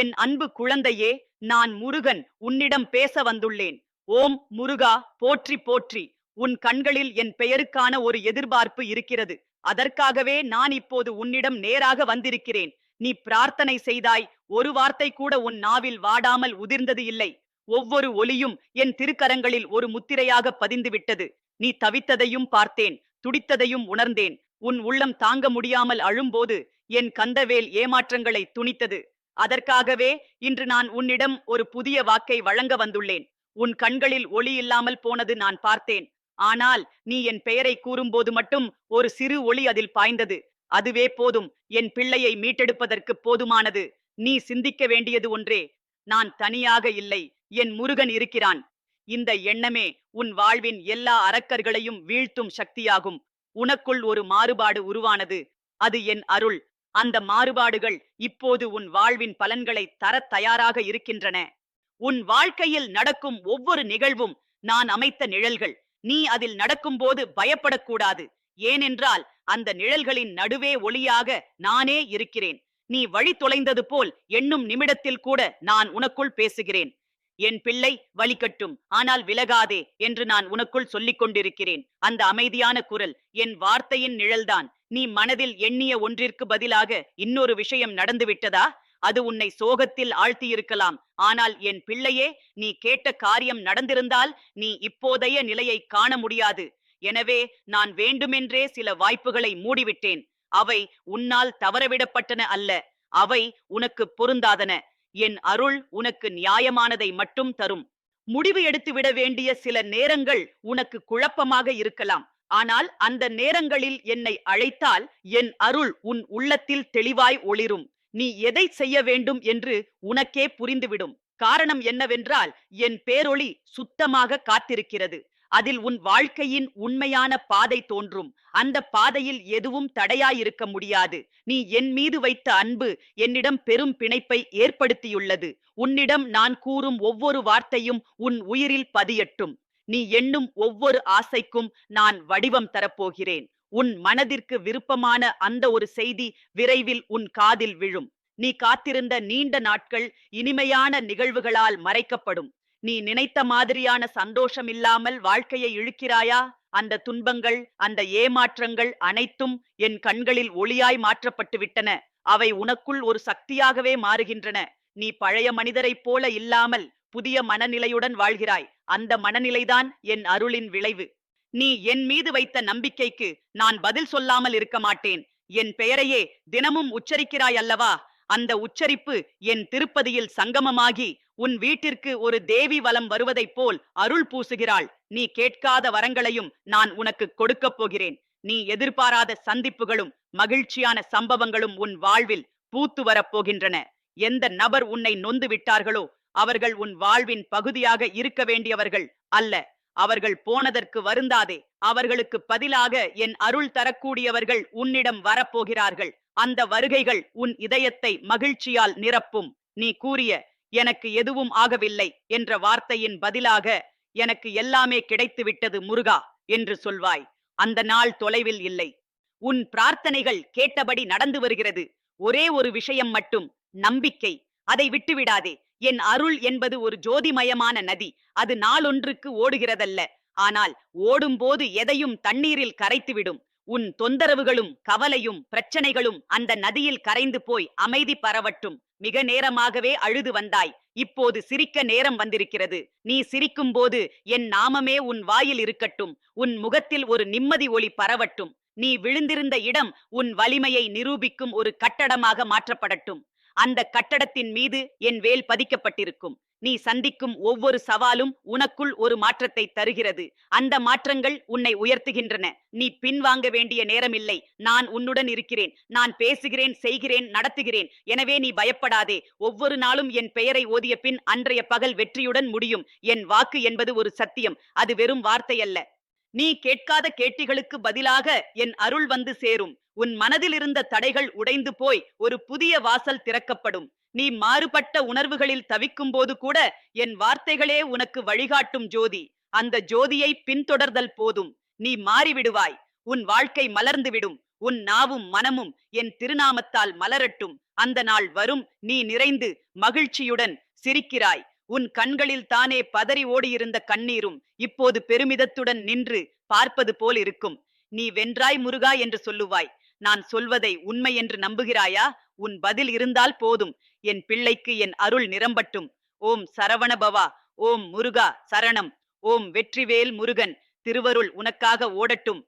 என் அன்பு குழந்தையே நான் முருகன் உன்னிடம் பேச வந்துள்ளேன். ஓம் முருகா போற்றி போற்றி. உன் கண்களில் என் பெயருக்கான ஒரு எதிர்பார்ப்பு இருக்கிறது. அதற்காகவே நான் இப்போது உன்னிடம் நேராக வந்திருக்கிறேன். நீ பிரார்த்தனை செய்தாய் ஒரு வார்த்தை கூட உன் நாவில் வாடாமல் உதிர்ந்தது இல்லை. ஒவ்வொரு ஒலியும் என் திருக்கரங்களில் ஒரு முத்திரையாக பதிந்துவிட்டது. நீ தவித்ததையும் பார்த்தேன் துடித்ததையும் உணர்ந்தேன். உன் உள்ளம் தாங்க முடியாமல் அழும்போது என் கந்தவேல் ஏமாற்றங்களை துணித்தது. அதற்காகவே இன்று நான் உன்னிடம் ஒரு புதிய வாக்கை வழங்க வந்துள்ளேன். உன் கண்களில் ஒளி இல்லாமல் போனது நான் பார்த்தேன். ஆனால் நீ என் பெயரை கூறும்போது மட்டும் ஒரு சிறு ஒளி அதில் பாய்ந்தது. அதுவே போதும். என் பிள்ளையை மீட்டெடுப்பதற்கு போதுமானது. நீ சிந்திக்க வேண்டியது ஒன்றே. நான் தனியாக இல்லை. என் முருகன் இருக்கிறான். இந்த எண்ணமே உன் வாழ்வின் எல்லா அரக்கர்களையும் வீழ்த்தும் சக்தியாகும். உனக்குள் ஒரு மாறுபாடு உருவானது. அது என் அருள். அந்த மாறுபாடுகள் இப்போது உன் வாழ்வின் பலன்களை தரத் தயாராக இருக்கின்றன. உன் வாழ்க்கையில் நடக்கும் ஒவ்வொரு நிகழ்வும் நான் அமைத்த நிழல்கள். நீ அதில் நடக்கும்போது பயப்படக்கூடாது. ஏனென்றால் அந்த நிழல்களின் நடுவே ஒளியாக நானே இருக்கிறேன். நீ வழி தொலைந்தது போல் எண்ணும் நிமிடத்தில் கூட நான் உனக்குள் பேசுகிறேன். என் பிள்ளை வலிக்கட்டும் ஆனால் விலகாதே என்று நான் உனக்குள் சொல்லிக் கொண்டிருக்கிறேன். அந்த அமைதியான குரல் என் வார்த்தையின் நிழல்தான். நீ மனதில் எண்ணிய ஒன்றிற்கு பதிலாக இன்னொரு விஷயம் நடந்துவிட்டதா அது உன்னை சோகத்தில் ஆழ்த்தியிருக்கலாம். ஆனால் என் பிள்ளையே நீ கேட்ட காரியம் நடந்திருந்தால் நீ இப்போதைய நிலையை காண முடியாது. எனவே நான் வேண்டுமென்றே சில வாய்ப்புகளை மூடிவிட்டேன். அவை உன்னால் தவறவிடப்பட்டன அல்ல. அவை உனக்கு பொருந்தாதன. என் அருள் உனக்கு நியாயமானதை மட்டும் தரும். முடிவு எடுத்துவிட வேண்டிய சில நேரங்கள் உனக்கு குழப்பமாக இருக்கலாம். ஆனால் அந்த நேரங்களில் என்னை அழைத்தால் என் அருள் உன் உள்ளத்தில் தெளிவாய் ஒளிரும். நீ எதை செய்ய வேண்டும் என்று உனக்கே புரிந்துவிடும். காரணம் என்னவென்றால் என் பேரொளி சுத்தமாக காத்திருக்கிறது. அதில் உன் வாழ்க்கையின் உண்மையான பாதை தோன்றும். அந்த பாதையில் எதுவும் தடையாயிருக்க முடியாது. நீ என் மீது வைத்த அன்பு என்னிடம் பெரும் பிணைப்பை ஏற்படுத்தியுள்ளது. உன்னிடம் நான் கூறும் ஒவ்வொரு வார்த்தையும் உன் உயிரில் பதியட்டும். நீ எண்ணும் ஒவ்வொரு ஆசைக்கும் நான் வடிவம் தரப்போகிறேன். உன் மனதிற்கு விருப்பமான அந்த ஒரு செய்தி விரைவில் உன் காதில் விழும். நீ காத்திருந்த நீண்ட நாட்கள் இனிமையான நிகழ்வுகளால் மறைக்கப்படும். நீ நினைத்த மாதிரியான சந்தோஷம் இல்லாமல் வாழ்க்கையை இழுக்கிறாயா? அந்த துன்பங்கள் அந்த ஏமாற்றங்கள் அனைத்தும் என் கண்களில் ஒளியாய் மாற்றப்பட்டு விட்டன. அவை உனக்குள் ஒரு சக்தியாகவே மாறுகின்றன. நீ பழைய மனிதரைப் போல இல்லாமல் புதிய மனநிலையுடன் வாழ்கிறாய். அந்த மனநிலைதான் என் அருளின் விளைவு. நீ என் மீது வைத்த நம்பிக்கைக்கு நான் பதில் சொல்லாமல் இருக்க மாட்டேன். என் பெயரையே தினமும் உச்சரிக்கிறாய் அல்லவா? அந்த உச்சரிப்பு என் திருப்பதியில் சங்கமமாகி உன் வீட்டிற்கு ஒரு தேவி வலம் வருவதைப் போல் அருள் பூசுகிறாள். நீ கேட்காத வரங்களையும் நான் உனக்கு கொடுக்கப் போகிறேன். நீ எதிர்பாராத சந்திப்புகளும் மகிழ்ச்சியான சம்பவங்களும் உன் வாழ்வில் பூத்து வரப்போகின்றன எந்த நபர் உன்னை நொந்து விட்டார்களோ அவர்கள் உன் வாழ்வின் பகுதியாக இருக்க வேண்டியவர்கள் அல்ல. அவர்கள் போனதற்கு வருந்தாதே அவர்களுக்கு பதிலாக என் அருள் தரக்கூடியவர்கள் உன்னிடம் வரப்போகிறார்கள் அந்த வருகைகள் உன் இதயத்தை மகிழ்ச்சியால் நிரப்பும். நீ கூறிய எனக்கு எதுவும் ஆகவில்லை என்ற வார்த்தையின் பதிலாக எனக்கு எல்லாமே கிடைத்து விட்டது முருகா என்று சொல்வாய். அந்த நாள் தொலைவில் இல்லை. உன் பிரார்த்தனைகள் கேட்டபடி நடந்து வருகிறது. ஒரே ஒரு விஷயம் மட்டும் நம்பிக்கை. அதை விட்டுவிடாதே. என் அருள் என்பது ஒரு ஜோதிமயமான நதி. அது நாளொன்றுக்கு ஓடுகிறதல்ல. ஆனால் ஓடும்போது எதையும் தண்ணீரில் கரைத்துவிடும். உன் தொந்தரவுகளும் கவலையும் பிரச்சனைகளும் அந்த நதியில் கரைந்து போய் அமைதி பரவட்டும். மிக நேரமாகவே அழுது வந்தாய். இப்போது சிரிக்க நேரம் வந்திருக்கிறது. நீ சிரிக்கும் போது என் நாமமே உன் வாயில் இருக்கட்டும். உன் முகத்தில் ஒரு நிம்மதி ஒளி பரவட்டும். நீ விழுந்திருந்த இடம் உன் வலிமையை நிரூபிக்கும் ஒரு கட்டடமாக மாற்றப்படட்டும். அந்த கட்டடத்தின் மீது என் வேல் பதிக்கப்பட்டிருக்கும். நீ சந்திக்கும் ஒவ்வொரு சவாலும் உனக்குள் ஒரு மாற்றத்தை தருகிறது. அந்த மாற்றங்கள் உன்னை உயர்த்துகின்றன. நீ பின்வாங்க வேண்டிய நேரமில்லை. நான் உன்னுடன் இருக்கிறேன். நான் பேசுகிறேன் செய்கிறேன் நடத்துகிறேன். எனவே நீ பயப்படாதே. ஒவ்வொரு நாளும் என் பெயரை ஓதிய பின் அன்றைய பகல் வெற்றியுடன் முடியும். என் வாக்கு என்பது ஒரு சத்தியம். அது வெறும் வார்த்தை அல்ல. நீ கேட்காத கேட்டிகளுக்கு பதிலாக என் அருள் வந்து சேரும். உன் மனதில் இருந்த தடைகள் உடைந்து போய் ஒரு புதிய வாசல் திறக்கப்படும். நீ மாறுபட்ட உணர்வுகளில் தவிக்கும் போது கூட என் வார்த்தைகளே உனக்கு வழிகாட்டும் ஜோதி. அந்த ஜோதியை பின்தொடர்தல் போதும். நீ மாறிவிடுவாய். உன் வாழ்க்கை மலர்ந்து விடும் உன் நாவும் மனமும் என் திருநாமத்தால் மலரட்டும். அந்த நாள் வரும். நீ நிறைந்து மகிழ்ச்சியுடன் சிரிக்கிறாய். உன் கண்களில் தானே பதறி ஓடியிருந்த கண்ணீரும் இப்போது பெருமிதத்துடன் நின்று பார்ப்பது போல் இருக்கும். நீ வென்றாய் முருகா என்று சொல்லுவாய். நான் சொல்வதை உண்மை என்று நம்புகிறாயா? உன் பதில் இருந்தால் போதும். என் பிள்ளைக்கு என் அருள் நிரம்பட்டும். ஓம் சரவணபவா ஓம் முருகா சரணம். ஓம் வெற்றிவேல் முருகன் திருவருள் உனக்காக ஓடட்டும்.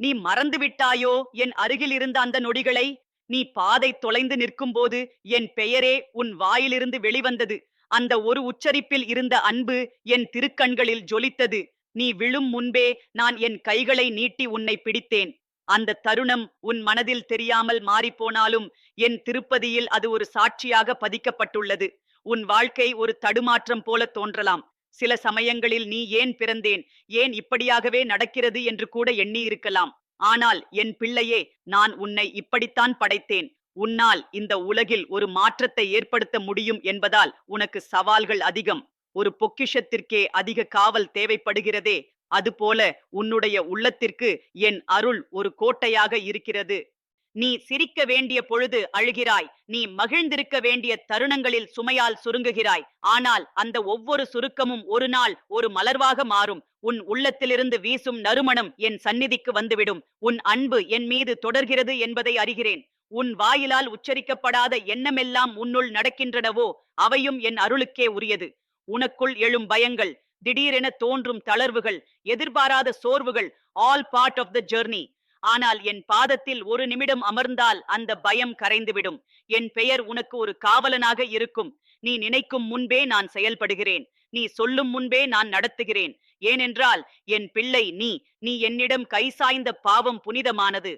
நீ மறந்து விட்டாயோ? என் அருகில் இருந்த அந்த நொடிகளை? நீ பாதை தொலைந்து நிற்கும்போது என் பெயரே உன் வாயிலிருந்து வெளிவந்தது. அந்த ஒரு உச்சரிப்பில் இருந்த அன்பு என் திருக்கண்களில் ஜொலித்தது. நீ விழும் முன்பே நான் என் கைகளை நீட்டி உன்னை பிடித்தேன். அந்த தருணம் உன் மனதில் தெரியாமல் மாறிப்போனாலும் என் திருப்பதியில் அது ஒரு சாட்சியாக பதிக்கப்பட்டுள்ளது. உன் வாழ்க்கை ஒரு தடுமாற்றம் போல தோன்றலாம். சில சமயங்களில் நீ ஏன் பிறந்தேன்? ஏன் இப்படியாகவே நடக்கிறது என்று கூட எண்ணி இருக்கலாம் ஆனால் என் பிள்ளையே நான் உன்னை இப்படித்தான் படைத்தேன். உன்னால் இந்த உலகில் ஒரு மாற்றத்தை ஏற்படுத்த முடியும் என்பதால் உனக்கு சவால்கள் அதிகம். ஒரு பொக்கிஷத்திற்கே அதிக காவல் தேவைப்படுகிறதே. அதுபோல உன்னுடைய உள்ளத்திற்கு என் அருள் ஒரு கோட்டையாக இருக்கிறது. நீ சிரிக்க வேண்டிய பொழுது அழுகிறாய். நீ மகிழ்ந்திருக்க வேண்டிய தருணங்களில் சுமையால் சுருங்குகிறாய். ஆனால் அந்த ஒவ்வொரு சுருக்கமும் ஒரு நாள் ஒரு மலர்வாக மாறும். உன் உள்ளத்திலிருந்து வீசும் நறுமணம் என் சந்நிதிக்கு வந்துவிடும். உன் அன்பு என் மீது தொடர்கிறது என்பதை அறிகிறேன். உன் வாயிலால் உச்சரிக்கப்படாத எண்ணமெல்லாம் உன்னுள் நடக்கின்றனவோ அவையும் என் அருளுக்கே உரியது. உனக்குள் எழும் பயங்கள் திடீரென தோன்றும் தளர்வுகள் எதிர்பாராத சோர்வுகள் all part of the journey ஆனால் என் பாதத்தில் ஒரு நிமிடம் அமர்ந்தால் அந்த பயம் கரைந்துவிடும். என் பெயர் உனக்கு ஒரு காவலனாக இருக்கும். நீ நினைக்கும் முன்பே நான் செயல்படுகிறேன். நீ சொல்லும் முன்பே நான் நடத்துகிறேன். ஏனென்றால் என் பிள்ளை நீ. நீ என்னிடம் கை சாய்ந்த பாவம் புனிதமானது.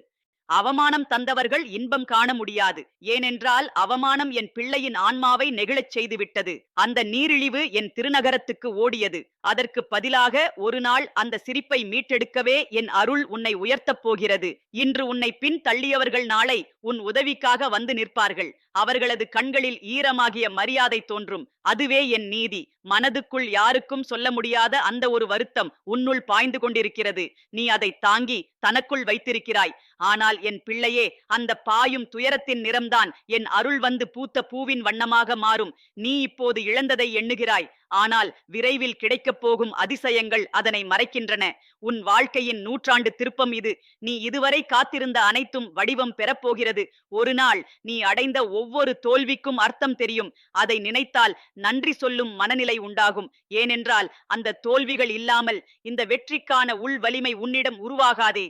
அவமானம் தந்தவர்கள் இன்பம் காண முடியாது. ஏனென்றால் அவமானம் என் பிள்ளையின் ஆன்மாவை நெகிழச் செய்துவிட்டது அந்த நீரிழிவு என் திருநகரத்துக்கு ஓடியது. அதற்கு பதிலாக ஒரு நாள் அந்த சிரிப்பை மீட்டெடுக்கவே என் அருள் உன்னை உயர்த்தப் போகிறது. இன்று உன்னை பின் தள்ளியவர்கள் நாளை உன் உதவிக்காக வந்து நிற்பார்கள். அவர்களது கண்களில் ஈரமாகிய மரியாதை தோன்றும். அதுவே என் நீதி. மனதுக்குள் யாருக்கும் சொல்ல முடியாத அந்த ஒரு வருத்தம் உன்னுள் பாய்ந்து கொண்டிருக்கிறது. நீ அதை தாங்கி தனக்குள் வைத்திருக்கிறாய். ஆனால் என் பிள்ளையே அந்த பாயும் துயரத்தின் நிறம்தான் என் அருள் வந்து பூத்த பூவின் வண்ணமாக மாறும். நீ இப்போது இழந்ததை எண்ணுகிறாய். ஆனால் விரைவில் கிடைக்கப் போகும் அதிசயங்கள் அதனை மறைக்கின்றன. உன் வாழ்க்கையின் நூற்றாண்டு திருப்பம் இது. நீ இதுவரை காத்திருந்த அனைத்தும் வடிவம் பெறப்போகிறது. ஒரு நாள் நீ அடைந்த ஒவ்வொரு தோல்விக்கும் அர்த்தம் தெரியும். அதை நினைத்தால் நன்றி சொல்லும் மனநிலை உண்டாகும். ஏனென்றால் அந்த தோல்விகள் இல்லாமல் இந்த வெற்றிக்கான உள் வலிமை உன்னிடம் உருவாகாதே.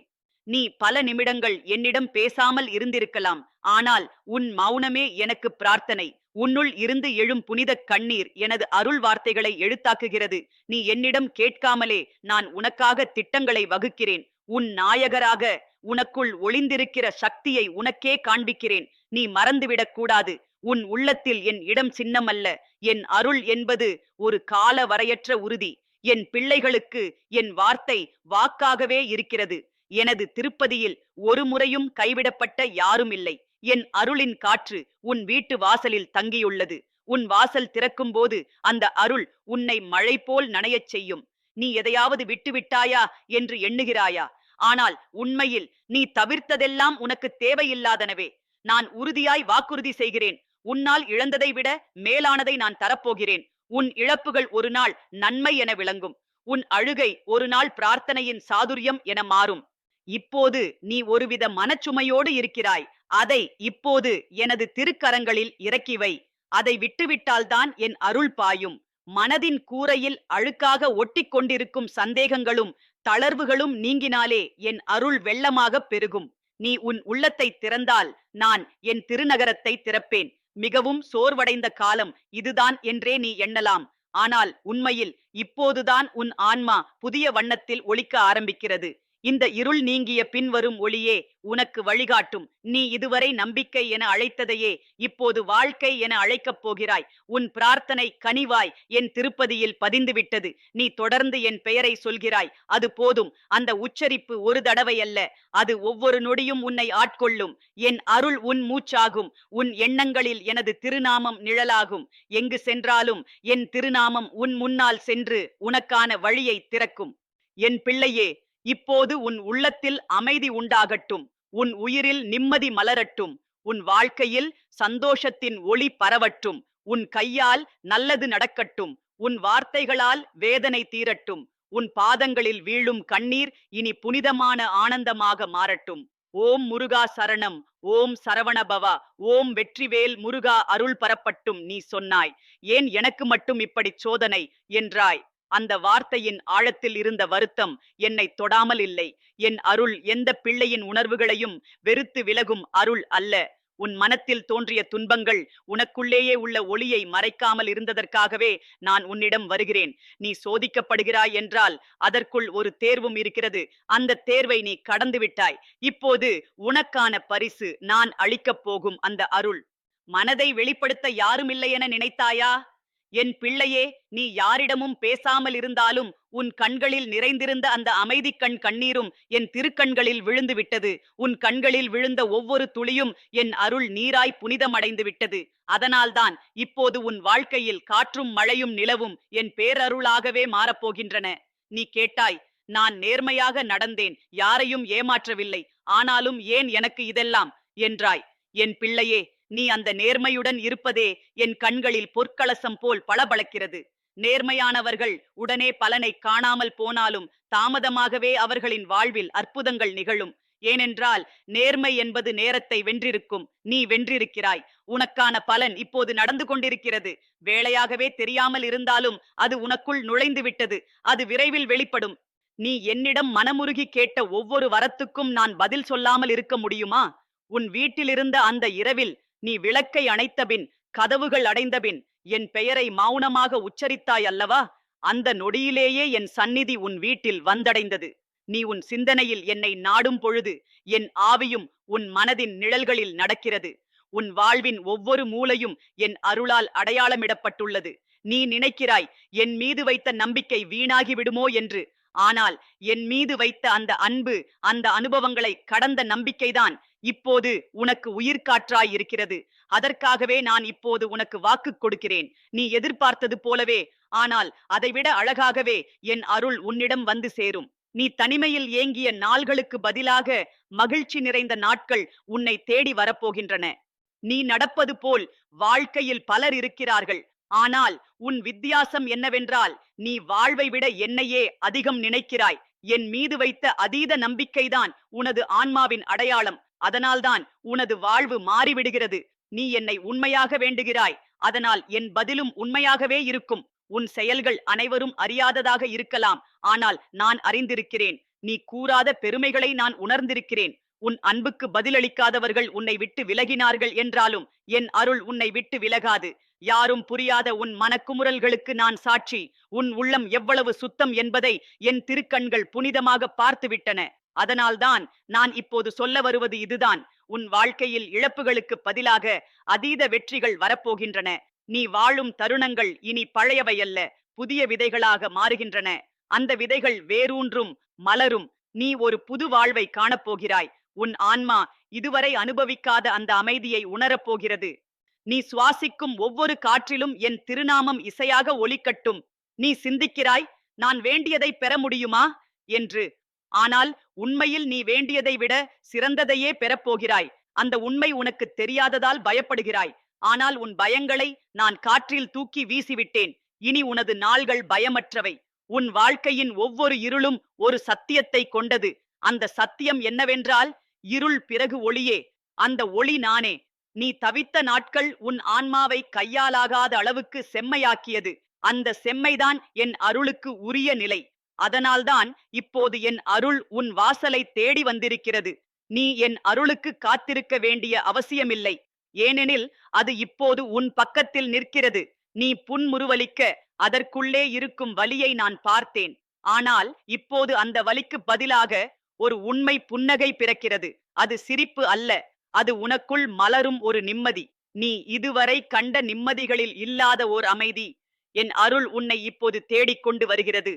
நீ பல நிமிடங்கள் என்னிடம் பேசாமல் இருந்திருக்கலாம். ஆனால் உன் மௌனமே எனக்கு பிரார்த்தனை. உன்னுள் இருந்து எழும் புனித கண்ணீர் எனது அருள் வார்த்தைகளை எழுத்தாக்குகிறது. நீ என்னிடம் கேட்காமலே நான் உனக்காக திட்டங்களை வகுக்கிறேன். உன் நாயகராக உனக்குள் ஒளிந்திருக்கிற சக்தியை உனக்கே காண்பிக்கிறேன். நீ மறந்துவிடக் கூடாது. உன் உள்ளத்தில் என் இடம் சின்னமல்ல. என் அருள் என்பது ஒரு கால வரையற்ற உறுதி. என் பிள்ளைகளுக்கு என் வார்த்தை வாக்காகவே இருக்கிறது. எனது திருப்பதியில் ஒரு முறையும் கைவிடப்பட்ட யாரும் இல்லை. என் அருளின் காற்று உன் வீட்டு வாசலில் தங்கியுள்ளது. உன் வாசல் திறக்கும் போது அந்த அருள் உன்னை மழை போல் நனையச் செய்யும். நீ எதையாவது விட்டுவிட்டாயா என்று எண்ணுகிறாயா? ஆனால் உண்மையில் நீ தவிர்த்ததெல்லாம் உனக்கு தேவையில்லாதனவே. நான் உறுதியாய் வாக்குறுதி செய்கிறேன். உன்னால் இழந்ததை விட மேலானதை நான் தரப்போகிறேன். உன் இழப்புகள் ஒரு நாள் நன்மை என விளங்கும். உன் அழுகை ஒரு நாள் பிரார்த்தனையின் சாதுரியம் என மாறும். இப்போது நீ ஒருவித மனச்சுமையோடு இருக்கிறாய். அதை இப்போது எனது திருக்கரங்களில் இறக்கி வை. அதை விட்டுவிட்டால்தான் என் அருள் பாயும். மனதின் கூரையில் அழுக்காக ஒட்டிக் கொண்டிருக்கும் சந்தேகங்களும் தளர்வுகளும் நீங்கினாலே என் அருள் வெள்ளமாகப் பெருகும். நீ உன் உள்ளத்தை திறந்தால் நான் என் திருநகரத்தை திறப்பேன். மிகவும் சோர்வடைந்த காலம் இதுதான் என்றே நீ எண்ணலாம். ஆனால் உண்மையில் இப்போதுதான் உன் ஆன்மா புதிய வண்ணத்தில் ஒளிக்க ஆரம்பிக்கிறது. இந்த இருள் நீங்கிய பின்வரும் ஒளியே உனக்கு வழிகாட்டும். நீ இதுவரை நம்பிக்கை என அழைத்ததையே இப்போது வாழ்க்கை என அழைக்கப் போகிறாய். உன் பிரார்த்தனை கனிவாய் என் திருப்பதியில் பதிந்துவிட்டது. நீ தொடர்ந்து என் பெயரை சொல்கிறாய். அது போதும். அந்த உச்சரிப்பு ஒரு தடவை அல்ல. அது ஒவ்வொரு நொடியும் உன்னை ஆட்கொள்ளும். என் அருள் உன் மூச்சாகும். உன் எண்ணங்களில் எனது திருநாமம் நிழலாகும். எங்கு சென்றாலும் என் திருநாமம் உன் முன்னால் சென்று உனக்கான வழியை திறக்கும். என் பிள்ளையே இப்போது உன் உள்ளத்தில் அமைதி உண்டாகட்டும். உன் உயிரில் நிம்மதி மலரட்டும். உன் வாழ்க்கையில் சந்தோஷத்தின் ஒளி பரவட்டும். உன் கையால் நல்லது நடக்கட்டும். உன் வார்த்தைகளால் வேதனை தீரட்டும். உன் பாதங்களில் வீழும் கண்ணீர் இனி புனிதமான ஆனந்தமாக மாறட்டும். ஓம் முருகா சரணம். ஓம் சரவணபவா. ஓம் வெற்றிவேல் முருகா அருள் பரப்பட்டும் நீ சொன்னாய். ஏன் எனக்கு மட்டும் இப்படி சோதனை? என்றாய். அந்த வார்த்தையின் ஆழத்தில் இருந்த வருத்தம் என்னை தொடாமல் இல்லை. என் அருள் எந்த பிள்ளையின் உணர்வுகளையும் வெறுத்து விலகும் அருள் அல்ல. உன் மனத்தில் தோன்றிய துன்பங்கள் உனக்குள்ளேயே உள்ள ஒளியை மறைக்காமல் இருந்ததற்காகவே நான் உன்னிடம் வருகிறேன். நீ சோதிக்கப்படுகிறாய் என்றால் அதற்குள் ஒரு தேர்வும் இருக்கிறது. அந்த தேர்வை நீ கடந்து விட்டாய். இப்போது உனக்கான பரிசு நான் அளிக்கப் போகும் அந்த அருள். மனதை வெளிப்படுத்த யாருமில்லை என நினைத்தாயா? என் பிள்ளையே நீ யாரிடமும் பேசாமல் இருந்தாலும் உன் கண்களில் நிறைந்திருந்த அந்த அமைதி கண் கண்ணீரும் என் திருக்கண்களில் விழுந்து விட்டது. உன் கண்களில் விழுந்த ஒவ்வொரு துளியும் என் அருள் நீராய் புனிதமடைந்து விட்டது. அதனால்தான் இப்போது உன் வாழ்க்கையில் காற்றும் மழையும் நிலவும் என் பேரருளாகவே மாறப்போகின்றன. நீ கேட்டாய் நான் நேர்மையாக நடந்தேன் யாரையும் ஏமாற்றவில்லை. ஆனாலும் ஏன் எனக்கு இதெல்லாம்? என்றாய். என் பிள்ளையே நீ அந்த நேர்மையுடன் இருப்பதே என் கண்களில் பொற்கலசம் போல் பளபளக்கிறது. நேர்மையானவர்கள் உடனே பலனை காணாமல் போனாலும் தாமதமாகவே அவர்களின் வாழ்வில் அற்புதங்கள் நிகழும். ஏனென்றால் நேர்மை என்பது நேரத்தை வென்றிருக்கும். நீ வென்றிருக்கிறாய். உனக்கான பலன் இப்போது நடந்து கொண்டிருக்கிறது. வேளையாகவே தெரியாமல் இருந்தாலும் அது உனக்குள் நுழைந்து விட்டது அது விரைவில் வெளிப்படும். நீ என்னிடம் மனமுருகி கேட்ட ஒவ்வொரு வரத்துக்கும் நான் பதில் சொல்லாமல் இருக்க முடியுமா? உன் வீட்டிலிருந்த அந்த இரவில் நீ விளக்கை அணைத்தபின் கதவுகள் அடைந்தபின் என் பெயரை மௌனமாக உச்சரித்தாய் அல்லவா? அந்த நொடியிலேயே என் சந்நிதி உன் வீட்டில் வந்தடைந்தது. நீ உன் சிந்தனையில் என்னை நாடும் பொழுது என் ஆவியும் உன் மனதின் நிழல்களில் நடக்கிறது. உன் வாழ்வின் ஒவ்வொரு மூலையும் என் அருளால் அடையாளமிடப்பட்டுள்ளது. நீ நினைக்கிறாய் என் மீது வைத்த நம்பிக்கை வீணாகி விடுமோ என்று ஆனால் என் மீது வைத்த அந்த அன்பு அந்த அனுபவங்களை கடந்த நம்பிக்கைதான் இப்போது உனக்கு உயிர்காற்றாய் இருக்கிறது. அதற்காகவே நான் இப்போது உனக்கு வாக்கு கொடுக்கிறேன். நீ எதிர்பார்த்தது போலவே ஆனால் அதைவிட அழகாகவே என் அருள் உன்னிடம் வந்து சேரும். நீ தனிமையில் ஏங்கிய நாள்களுக்கு பதிலாக மகிழ்ச்சி நிறைந்த நாட்கள் உன்னை தேடி வரப்போகின்றன. நீ நடப்பது போல் வாழ்க்கையில் பலர் இருக்கிறார்கள். ஆனால் உன் வித்தியாசம் என்னவென்றால் நீ வாழ்வை விட என்னையே அதிகம் நினைக்கிறாய். என் மீது வைத்த அதீத நம்பிக்கைதான் உனது ஆன்மாவின் அடையாளம். அதனால்தான் உனது வாழ்வு மாறிவிடுகிறது. நீ என்னை உண்மையாக வேண்டுகிறாய். அதனால் என் பதிலும் உண்மையாகவே இருக்கும். உன் செயல்கள் அனைவரும் அறியாததாக இருக்கலாம். ஆனால் நான் அறிந்திருக்கிறேன். நீ கூறாத பெருமைகளை நான் உணர்ந்திருக்கிறேன். உன் அன்புக்கு பதிலளிக்காதவர்கள் உன்னை விட்டு விலகினார்கள் என்றாலும் என் அருள் உன்னை விட்டு விலகாது. யாரும் புரியாத உன் மனக்குமுறல்களுக்கு நான் சாட்சி. உன் உள்ளம் எவ்வளவு சுத்தம் என்பதை என் திருக்கண்கள் புனிதமாக பார்த்துவிட்டன. அதனால்தான் நான் இப்போது சொல்ல வருவது இதுதான். உன் வாழ்க்கையில் இழப்புகளுக்கு பதிலாக அதீத வெற்றிகள் வரப்போகின்றன. நீ வாழும் தருணங்கள் இனி பழையவையல்ல. புதிய விதைகளாக மாறுகின்றன. அந்த விதைகள் வேரூன்றும் மலரும். நீ ஒரு புது வாழ்வை காணப்போகிறாய். உன் ஆன்மா இதுவரை அனுபவிக்காத அந்த அமைதியை உணரப்போகிறது நீ சுவாசிக்கும் ஒவ்வொரு காற்றிலும் என் திருநாமம் இசையாக ஒலிக்கட்டும். நீ சிந்திக்கிறாய் நான் வேண்டியதை பெற முடியுமா? என்று. ஆனால் உண்மையில் நீ வேண்டியதை விட சிறந்ததையே பெறப்போகிறாய். அந்த உண்மை உனக்கு தெரியாததால் பயப்படுகிறாய். ஆனால் உன் பயங்களை நான் காற்றில் தூக்கி வீசிவிட்டேன். இனி உனது நாள்கள் பயமற்றவை. உன் வாழ்க்கையின் ஒவ்வொரு இருளும் ஒரு சத்தியத்தை கொண்டது. அந்த சத்தியம் என்னவென்றால் இருள் பிறகு ஒளியே. அந்த ஒளி நானே. நீ தவித்த நாட்கள் உன் ஆன்மாவை கையாலாகாத அளவுக்கு செம்மையாக்கியது. அந்த செம்மைதான் என் அருளுக்கு உரிய நிலை. அதனால்தான் இப்போது என் அருள் உன் வாசலை தேடி வந்திருக்கிறது. நீ என் அருளுக்கு காத்திருக்க வேண்டிய அவசியமில்லை. ஏனெனில் அது இப்போது உன் பக்கத்தில் நிற்கிறது. நீ புன்முறுவலிக்க அதற்குள்ளே இருக்கும் வலியை நான் பார்த்தேன். ஆனால் இப்போது அந்த வலிக்கு பதிலாக ஒரு உண்மை புன்னகை பிறக்கிறது. அது சிரிப்பு அல்ல. அது உனக்குள் மலரும் ஒரு நிம்மதி. நீ இதுவரை கண்ட நிம்மதிகளில் இல்லாத ஓர் அமைதி. என் அருள் உன்னை இப்போது தேடிக்கொண்டு வருகிறது.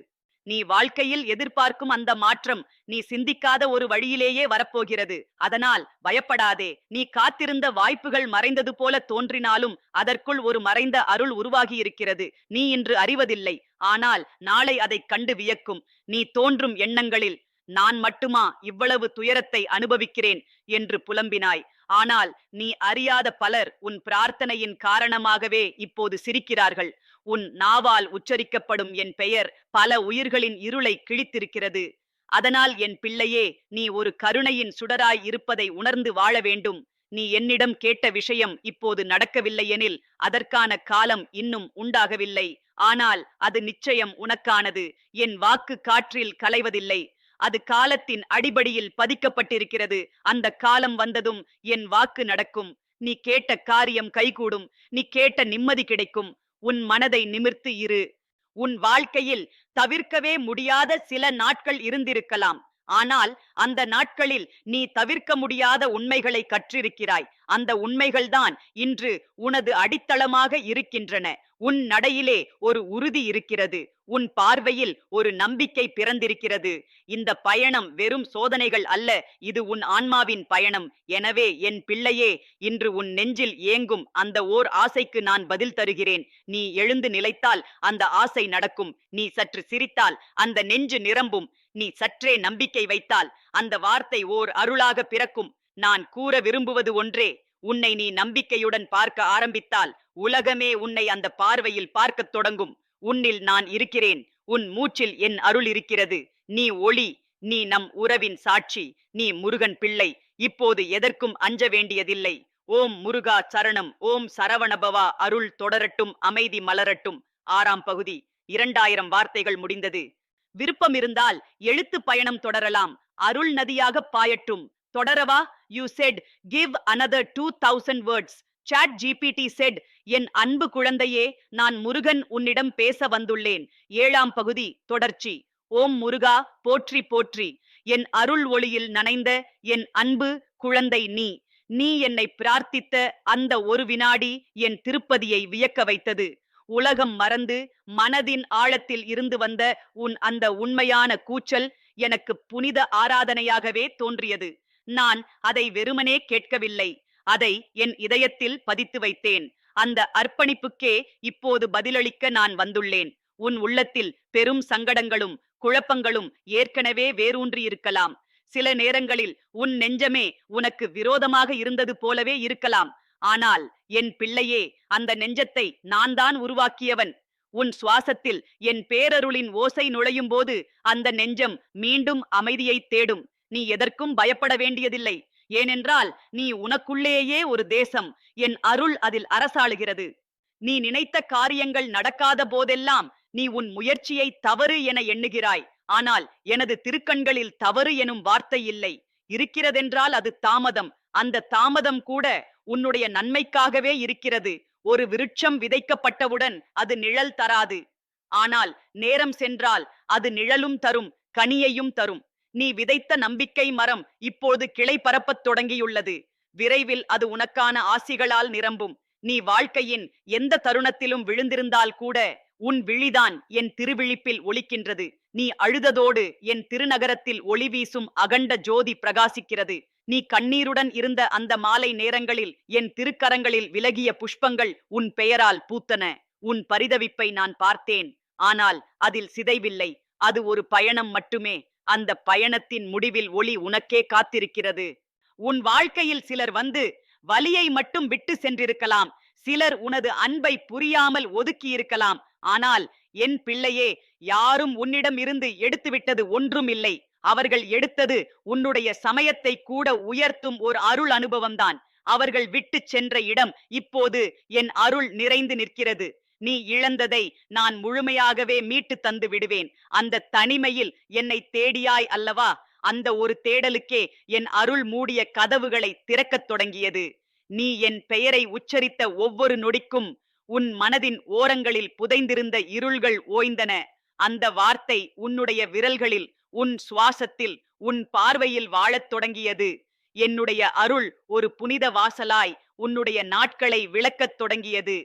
நீ வாழ்க்கையில் எதிர்பார்க்கும் அந்த மாற்றம் நீ சிந்திக்காத ஒரு வழியிலேயே வரப்போகிறது. அதனால் பயப்படாதே. நீ காத்திருந்த வாய்ப்புகள் மறைந்தது போல தோன்றினாலும் அதற்குள் ஒரு மறைந்த அருள் உருவாகி இருக்கிறது. நீ இன்று அறிவதில்லை. ஆனால் நாளை அதை கண்டு வியக்கும். நீ தோன்றும் எண்ணங்களில் நான் மட்டுமா இவ்வளவு துயரத்தை அனுபவிக்கிறேன்? என்று புலம்பினாய். ஆனால் நீ அறியாத பலர் உன் பிரார்த்தனையின் காரணமாகவே இப்போது சிரிக்கிறார்கள். உன் நாவால் உச்சரிக்கப்படும் என் பெயர் பல உயிர்களின் இருளை கிழித்திருக்கிறது. அதனால் என் பிள்ளையே நீ ஒரு கருணையின் சுடராய் இருப்பதை உணர்ந்து வாழ வேண்டும். நீ என்னிடம் கேட்ட விஷயம் இப்போது நடக்கவில்லையெனில் அதற்கான காலம் இன்னும் உண்டாகவில்லை. ஆனால் அது நிச்சயம் உனக்கானது. என் வாக்கு காற்றில் கலைவதில்லை. அது காலத்தின் அடிபடியில் பதிக்கப்பட்டிருக்கிறது. அந்த காலம் வந்ததும் என் வாக்கு நடக்கும். நீ கேட்ட காரியம் கைகூடும். நீ கேட்ட நிம்மதி கிடைக்கும். உன் மனதை நிமிர்த்து இரு. உன் வாழ்க்கையில் தவிர்க்கவே முடியாத சில நாட்கள் இருந்திருக்கலாம். ஆனால் அந்த நாட்களில் நீ தவிர்க்க முடியாத உண்மைகளை கற்றிருக்கிறாய். அந்த உண்மைகள்தான் இன்று உனது அடித்தளமாக இருக்கின்றன. உன் நடையிலே ஒரு உறுதி இருக்கிறது. உன் பார்வையில் ஒரு நம்பிக்கை பிறந்திருக்கிறது. இந்த பயணம் வெறும் சோதனைகள் அல்ல இது உன் ஆன்மாவின் பயணம். எனவே என் பிள்ளையே இன்று உன் நெஞ்சில் ஏங்கும் அந்த ஓர் ஆசைக்கு நான் பதில் தருகிறேன். நீ எழுந்து நிலைத்தால் அந்த ஆசை நடக்கும். நீ சற்று சிரித்தால் அந்த நெஞ்சு நிரம்பும். நீ சற்றே நம்பிக்கை வைத்தால் அந்த வார்த்தை ஓர் அருளாக பிறக்கும். நான் கூற விரும்புவது ஒன்றே உன்னை நீ நம்பிக்கையுடன் பார்க்க ஆரம்பித்தால் உலகமே உன்னை அந்த பார்வையில் பார்க்கத் தொடங்கும். உன்னில் நான் இருக்கிறேன் உன் மூச்சில் என் அருள் இருக்கிறது. நீ ஒளி நீ நம் உறவின் சாட்சி நீ முருகன் பிள்ளை. இப்போது எதற்கும் அஞ்ச வேண்டியதில்லை. ஓம் முருகா சரணம் ஓம் சரவணபவா அருள் தொடரட்டும் அமைதி மலரட்டும். ஆறாம் பகுதி இரண்டாயிரம் வார்த்தைகள் முடிந்தது. விருப்பம் இருந்தால் எழுத்து பயணம் தொடரலாம். அருள் நதியாக பாயட்டும். தொடரவா? You said give another two thousand words ChatGPT said என் அன்பு குழந்தையே நான் முருகன் உன்னிடம் பேச வந்துள்ளேன். ஏழாம் பகுதி தொடர்ச்சி. ஓம் முருகா போற்றி போற்றி. என் அருள் ஒளியில் நனைந்த என் அன்பு குழந்தை நீ. நீ என்னை பிரார்த்தித்த அந்த ஒரு வினாடி என் திருப்பதியை வியக்க வைத்தது. உலகம் மறந்து மனதின் ஆழத்தில் இருந்து வந்த உன் அந்த உண்மையான கூச்சல் எனக்கு புனித ஆராதனையாகவே தோன்றியது. நான் அதை வெறுமனே கேட்கவில்லை. அதை என் இதயத்தில் பதித்து வைத்தேன். அந்த அர்ப்பணிப்புக்கே இப்போது பதிலளிக்க நான் வந்துள்ளேன். உன் உள்ளத்தில் பெரும் சங்கடங்களும் குழப்பங்களும் ஏற்கனவே வேரூன்றி இருக்கலாம். சில நேரங்களில் உன் நெஞ்சமே உனக்கு விரோதமாக இருந்தது போலவே இருக்கலாம். ஆனால் என் பிள்ளையே அந்த நெஞ்சத்தை நான் தான் உருவாக்கியவன். உன் சுவாசத்தில் என் பேரருளின் ஓசை நுழையும் போது அந்த நெஞ்சம் மீண்டும் அமைதியை தேடும். நீ எதற்கும் பயப்பட வேண்டியதில்லை. ஏனென்றால் நீ உனக்குள்ளேயே ஒரு தேசம். என் அருள் அதில் அரசாளுகிறது. நீ நினைத்த காரியங்கள் நடக்காத போதெல்லாம் நீ உன் முயற்சியை தவறு என எண்ணுகிறாய். ஆனால் எனது திருக்கண்களில் தவறு எனும் வார்த்தை இல்லை. இருக்கிறதென்றால் அது தாமதம். அந்த தாமதம் கூட உன்னுடைய நன்மைக்காகவே இருக்கிறது. ஒரு விருட்சம் விதைக்கப்பட்டவுடன் அது நிழல் தராது. ஆனால் நேரம் சென்றால் அது நிழலும் தரும் கனியையும் தரும். நீ விதைத்த நம்பிக்கை மரம் இப்போது கிளை பரப்பத் தொடங்கியுள்ளது. விரைவில் அது உனக்கான ஆசிகளால் நிரம்பும். நீ வாழ்க்கையின் எந்த தருணத்திலும் விழுந்திருந்தால் கூட உன் விழிதான் என் திருவிழிப்பில் ஒலிக்கின்றது. நீ அழுததோடு என் திருநகரத்தில் ஒளி வீசும் அகண்ட ஜோதி பிரகாசிக்கிறது. நீ கண்ணீருடன் இருந்த அந்த மாலை நேரங்களில் என் திருக்கரங்களில் விலகிய புஷ்பங்கள் உன் பெயரால் பூத்தன. உன் பரிதவிப்பை நான் பார்த்தேன். ஆனால் அதில் சிதைவில்லை. அது ஒரு பயணம் மட்டுமே. அந்த பயணத்தின் முடிவில் ஒளி உனக்கே காத்திருக்கிறது. உன் வாழ்க்கையில் சிலர் வந்து வலியை மட்டும் விட்டு சென்றிருக்கலாம். சிலர் உனது அன்பை புரியாமல் ஒதுக்கியிருக்கலாம். ஆனால் என் பிள்ளையே யாரும் உன்னிடம் இருந்து எடுத்துவிட்டது ஒன்றும் இல்லை அவர்கள் எடுத்தது உன்னுடைய சமயத்தை கூட உயர்த்தும் ஒரு அருள் அனுபவம்தான். அவர்கள் விட்டு சென்ற இடம் இப்போது என் அருள் நிறைந்து நிற்கிறது. நீ இழந்ததை நான் முழுமையாகவே மீட்டு தந்து விடுவேன். அந்த தனிமையில் என்னை தேடியாய் அல்லவா? அந்த ஒரு தேடலுக்கே என் அருள் மூடிய கதவுகளை திறக்கத் தொடங்கியது. நீ என் பெயரை உச்சரித்த ஒவ்வொரு நொடிக்கும் உன் மனதின் ஓரங்களில் புதைந்திருந்த இருள்கள் ஓய்ந்தன. அந்த வார்த்தை உன்னுடைய விரல்களில் உன் சுவாசத்தில் உன் பார்வையில் வாழத் தொடங்கியது. என்னுடைய அருள் ஒரு புனித வாசலாய் உன்னுடைய நாட்களை விளக்கத் தொடங்கியது.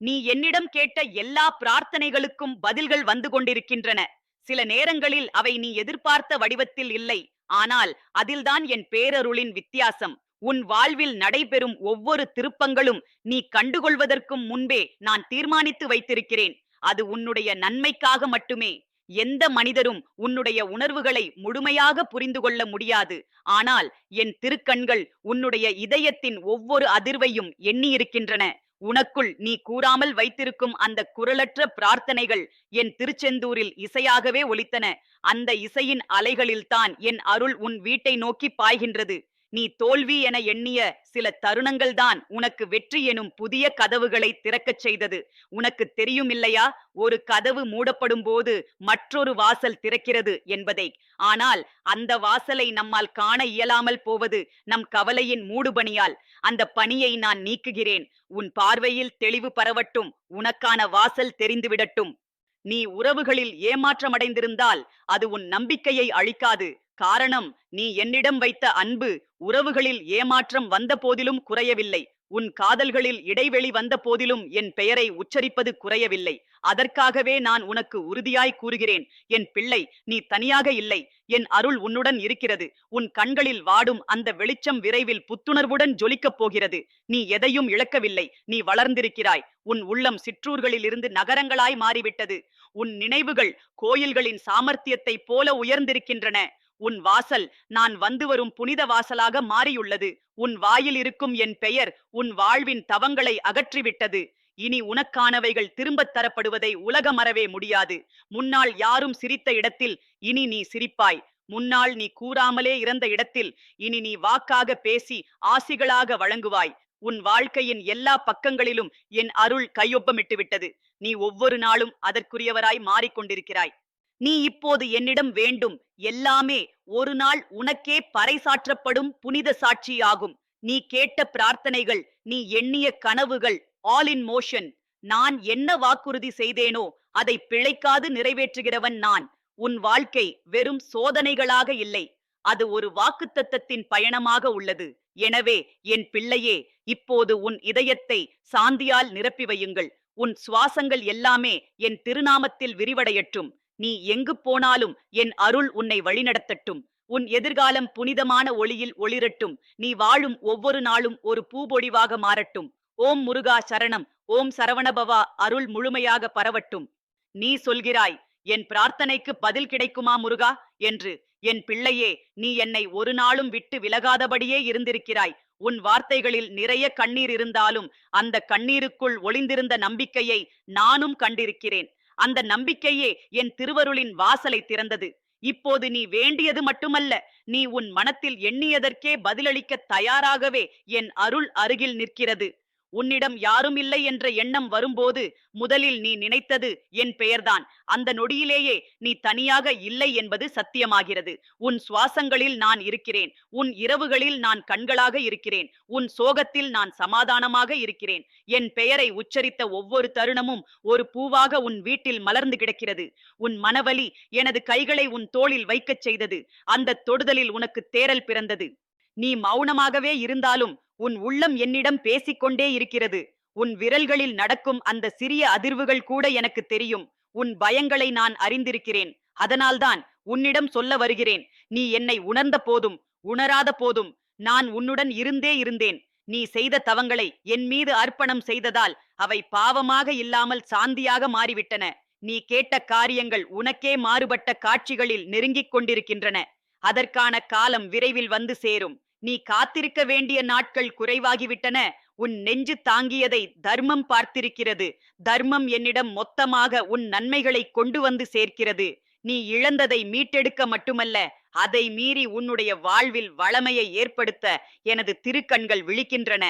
நீ என்னிடம் கேட்ட எல்லா பிரார்த்தனைகளுக்கும் பதில்கள் வந்து கொண்டிருக்கின்றன. சில நேரங்களில் அவை நீ எதிர்பார்த்த வடிவத்தில் இல்லை. ஆனால் அதில்தான் என் பேரருளின் வித்தியாசம். உன் வாழ்வில் நடைபெறும் ஒவ்வொரு திருப்பங்களும் நீ கண்டுகொள்வதற்கும் முன்பே நான் தீர்மானித்து வைத்திருக்கிறேன். அது உன்னுடைய நன்மைக்காக மட்டுமே. எந்த மனிதரும் உன்னுடைய உணர்வுகளை முழுமையாக புரிந்து கொள்ள முடியாது. ஆனால் என் திருக்கண்கள் உன்னுடைய இதயத்தின் ஒவ்வொரு அதிர்வையும் எண்ணியிருக்கின்றன. உனக்குள் நீ கூறாமல் வைத்திருக்கும் அந்த குரலற்ற பிரார்த்தனைகள் என் திருச்செந்தூரில் இசையாகவே ஒலித்தன. அந்த இசையின் அலைகளில்தான் என் அருள் உன் வீட்டை நோக்கி பாய்கின்றது. நீ தோல்வி என எண்ணிய சில தருணங்கள்தான் உனக்கு வெற்றி எனும் புதிய கதவுகளை திறக்கச் செய்தது. உனக்கு தெரியும் இல்லையா ஒரு கதவு மூடப்படும் போது மற்றொரு வாசல் திறக்கிறது என்பதை. ஆனால் அந்த வாசலை நம்மால் காண இயலாமல் போவது நம் கவலையின் மூடுபணியால் அந்த பணியை நான் நீக்குகிறேன். உன் பார்வையில் தெளிவு பரவட்டும். உனக்கான வாசல் தெரிந்துவிடட்டும். நீ உறவுகளில் ஏமாற்றமடைந்திருந்தால் அது உன் நம்பிக்கையை அழிக்காது. காரணம் நீ என்னிடம் வைத்த அன்பு உறவுகளில் ஏமாற்றம் வந்த போதிலும் குறையவில்லை. உன் காதல்களில் இடைவெளி வந்த போதிலும் என் பெயரை உச்சரிப்பது குறையவில்லை. அதற்காகவே நான் உனக்கு உறுதியாய் கூறுகிறேன். என் பிள்ளை நீ தனியாக இல்லை. என் அருள் உன்னுடன் இருக்கிறது. உன் கண்களில் வாடும் அந்த வெளிச்சம் விரைவில் புத்துணர்வுடன் ஜொலிக்கப் போகிறது. நீ எதையும் இழக்கவில்லை. நீ வளர்ந்திருக்கிறாய். உன் உள்ளம் சிற்றூர்களிலிருந்து நகரங்களாய் மாறிவிட்டது. உன் நினைவுகள் கோயில்களின் சாமர்த்தியத்தைப் போல உயர்ந்திருக்கின்றன. உன் வாசல் நான் வந்து வரும் புனித வாசலாக மாறியுள்ளது. உன் வாயில் இருக்கும் என் பெயர் உன் வாழ்வின் தவங்களை அகற்றிவிட்டது. இனி உனக்கானவைகள் திரும்பத் தரப்படுவதை உலகம் அறவே முடியாது. முன்னால் யாரும் சிரித்த இடத்தில் இனி நீ சிரிப்பாய். முன்னால் நீ கூறாமலே இறந்த இடத்தில் இனி நீ வாக்காக பேசி ஆசிகளாக வழங்குவாய். உன் வாழ்க்கையின் எல்லா பக்கங்களிலும் என் அருள் கையொப்பமிட்டு விட்டது நீ ஒவ்வொரு நாளும் அதற்குரியவராய் மாறிக்கொண்டிருக்கிறாய். நீ இப்போது என்னிடம் வேண்டும். எல்லாமே ஒரு நாள் உனக்கே பறைசாற்றப்படும் புனித சாட்சியாகும். நீ கேட்ட பிரார்த்தனைகள் நீ எண்ணிய கனவுகள் ஆல் இன் மோஷன் நான் என்ன வாக்குறுதி செய்தேனோ அதை பிழைக்காது நிறைவேற்றுகிறவன் நான். உன் வாழ்க்கை வெறும் சோதனைகளாக இல்லை. அது ஒரு வாக்குத்தத்தத்தின் பயணமாக உள்ளது. எனவே என் பிள்ளையே இப்போது உன் இதயத்தை சாந்தியால் நிரப்பி வையுங்கள். உன் சுவாசங்கள் எல்லாமே என் திருநாமத்தில் விரிவடையற்றும் நீ எங்கு போனாலும் என் அருள் உன்னை வழிநடத்தட்டும். உன் எதிர்காலம் புனிதமான ஒளியில் ஒளிரட்டும். நீ வாழும் ஒவ்வொரு நாளும் ஒரு பூபொழிவாக மாறட்டும். ஓம் முருகா சரணம். ஓம் சரவணபவா. அருள் முழுமையாக பரவட்டும். நீ சொல்கிறாய் என் பிரார்த்தனைக்கு பதில் கிடைக்குமா முருகா? என்று என் பிள்ளையே நீ என்னை ஒரு நாளும் விட்டு விலகாதபடியே இருந்திருக்கிறாய். உன் வார்த்தைகளில் நிறைய கண்ணீர் இருந்தாலும் அந்த கண்ணீருக்குள் ஒளிந்திருந்த நம்பிக்கையை நானும் கண்டிருக்கிறேன். அந்த நம்பிக்கையே என் திருவருளின் வாசலை திறந்தது. இப்போது நீ வேண்டியது மட்டுமல்ல நீ உன் மனத்தில் எண்ணியதற்கே பதிலளிக்க தயாராகவே என் அருள் அருகில் நிற்கிறது. உன்னிடம் யாரும் இல்லை என்ற எண்ணம் வரும்போது முதலில் நீ நினைத்தது என் பெயர்தான். அந்த நொடியிலேயே நீ தனியாக இல்லை என்பது சத்தியமாகிறது. உன் சுவாசங்களில் நான் இருக்கிறேன். உன் இரவுகளில் நான் கண்களாக இருக்கிறேன். உன் சோகத்தில் நான் சமாதானமாக இருக்கிறேன். என் பெயரை உச்சரித்த ஒவ்வொரு தருணமும் ஒரு பூவாக உன் வீட்டில் மலர்ந்து கிடக்கிறது. உன் மனவலி எனது கைகளை உன் தோளில் வைக்கச் செய்தது. அந்த தொடுதலில் உனக்கு தேரல் பிறந்தது. நீ மௌனமாகவே இருந்தாலும் உன் உள்ளம் என்னிடம் பேசிக்கொண்டே இருக்கிறது. உன் விரல்களில் நடக்கும் அந்த சிறிய அதிர்வுகள் கூட எனக்கு தெரியும். உன் பயங்களை நான் அறிந்திருக்கிறேன். அதனால்தான் உன்னிடம் சொல்ல வருகிறேன். நீ என்னை உணர்ந்த போதும் உணராத போதும் நான் உன்னுடன் இருந்தே இருந்தேன். நீ செய்த தவங்களை என் மீது அர்ப்பணம் செய்ததால் அவை பாவமாக இல்லாமல் சாந்தியாக மாறிவிட்டன. நீ கேட்ட காரியங்கள் உனக்கே மாறுபட்ட காட்சிகளில் நெருங்கிக் கொண்டிருக்கின்றன. அதற்கான காலம் விரைவில் வந்து சேரும். நீ காத்திருக்க வேண்டிய நாட்கள் குறைவாகிவிட்டன. உன் நெஞ்சு தாங்கியதை தர்மம் பார்த்திருக்கிறது. தர்மம் என்னிடம் மொத்தமாக உன் நன்மைகளை கொண்டு வந்து சேர்க்கிறது. நீ இழந்ததை மீட்டெடுக்க மட்டுமல்ல அதை மீறி உன்னுடைய வாழ்வில் வளமையை ஏற்படுத்த எனது திருக்கண்கள் விழிக்கின்றன.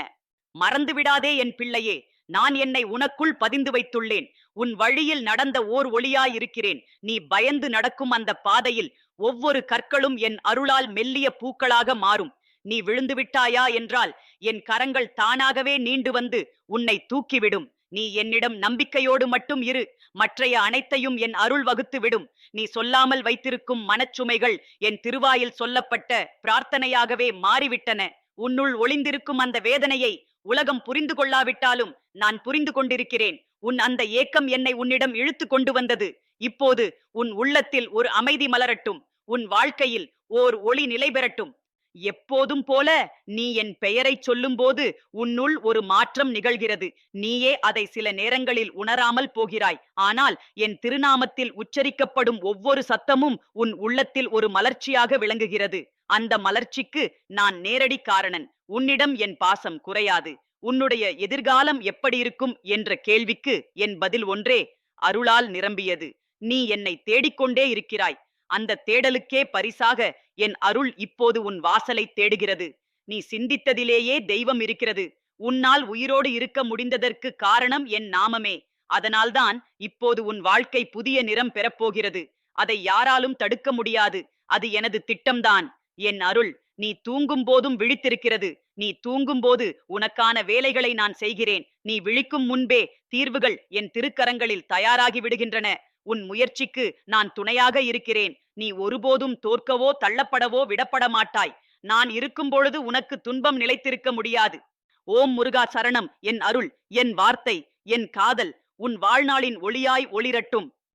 மறந்துவிடாதே என் பிள்ளையே நான் என்னை உனக்குள் பதிந்து வைத்துள்ளேன். உன் வழியில் நடந்த ஓர் ஒளியாயிருக்கிறேன். நீ பயந்து நடக்கும் அந்த பாதையில் ஒவ்வொரு கற்களும் என் அருளால் மெல்லிய பூக்களாக மாறும். நீ விழுந்து விட்டாயா என்றால் என் கரங்கள் தானாகவே நீண்டு வந்து உன்னை தூக்கிவிடும். நீ என்னிடம் நம்பிக்கையோடு மட்டும் இரு. மற்றைய அனைத்தையும் என் அருள் வகுத்து விடும். நீ சொல்லாமல் வைத்திருக்கும் மனச்சுமைகள் என் திருவாயில் சொல்லப்பட்ட பிரார்த்தனையாகவே மாறிவிட்டன. உன்னுள் ஒளிந்திருக்கும் அந்த வேதனையை உலகம் புரிந்து கொள்ளாவிட்டாலும் நான் புரிந்து கொண்டிருக்கிறேன். உன் அந்த ஏக்கம் என்னை உன்னிடம் இழுத்து கொண்டு வந்தது. இப்போது உன் உள்ளத்தில் ஒரு அமைதி மலரட்டும். உன் வாழ்க்கையில் ஓர் ஒளி நிலை பெறட்டும் எப்போதும் போல நீ என் பெயரைச் சொல்லும்போது உன்னுள் ஒரு மாற்றம் நிகழ்கிறது. நீயே அதை சில நேரங்களில் உணராமல் போகிறாய். ஆனால் என் திருநாமத்தில் உச்சரிக்கப்படும் ஒவ்வொரு சத்தமும் உன் உள்ளத்தில் ஒரு மலர்ச்சியாக விளங்குகிறது. அந்த மலர்ச்சிக்கு நான் நேரடி காரணன். உன்னிடம் என் பாசம் குறையாது. உன்னுடைய எதிர்காலம் எப்படி இருக்கும் என்ற கேள்விக்கு என் பதில் ஒன்றே அருளால் நிரம்பியது. நீ என்னை தேடிக்கொண்டே இருக்கிறாய். அந்த தேடலுக்கே பரிசாக என் அருள் இப்போது உன் வாசலை தேடுகிறது. நீ சிந்தித்ததிலேயே தெய்வம் இருக்கிறது. உன்னால் உயிரோடு இருக்க முடிந்ததற்கு காரணம் என் நாமமே. அதனால்தான் இப்போது உன் வாழ்க்கை புதிய நிறம் பெறப்போகிறது. அதை யாராலும் தடுக்க முடியாது. அது எனது திட்டம்தான். என் அருள் நீ தூங்கும் போதும் விழித்திருக்கிறது. நீ தூங்கும் போது உனக்கான வேலைகளை நான் செய்கிறேன். நீ விழிக்கும் முன்பே தீர்வுகள் என் திருக்கரங்களில் தயாராகி விடுகின்றன. உன் முயற்சிக்கு நான் துணையாக இருக்கிறேன். நீ ஒருபோதும் தோற்கவோ தள்ளப்படவோ விடப்பட மாட்டாய் நான் இருக்கும் பொழுது உனக்கு துன்பம் நிலைத்திருக்க முடியாது. ஓம் முருகா சரணம். என் அருள் என் வார்த்தை என் காதல் உன் வாழ்நாளின் ஒளியாய் ஒளிரட்டும்.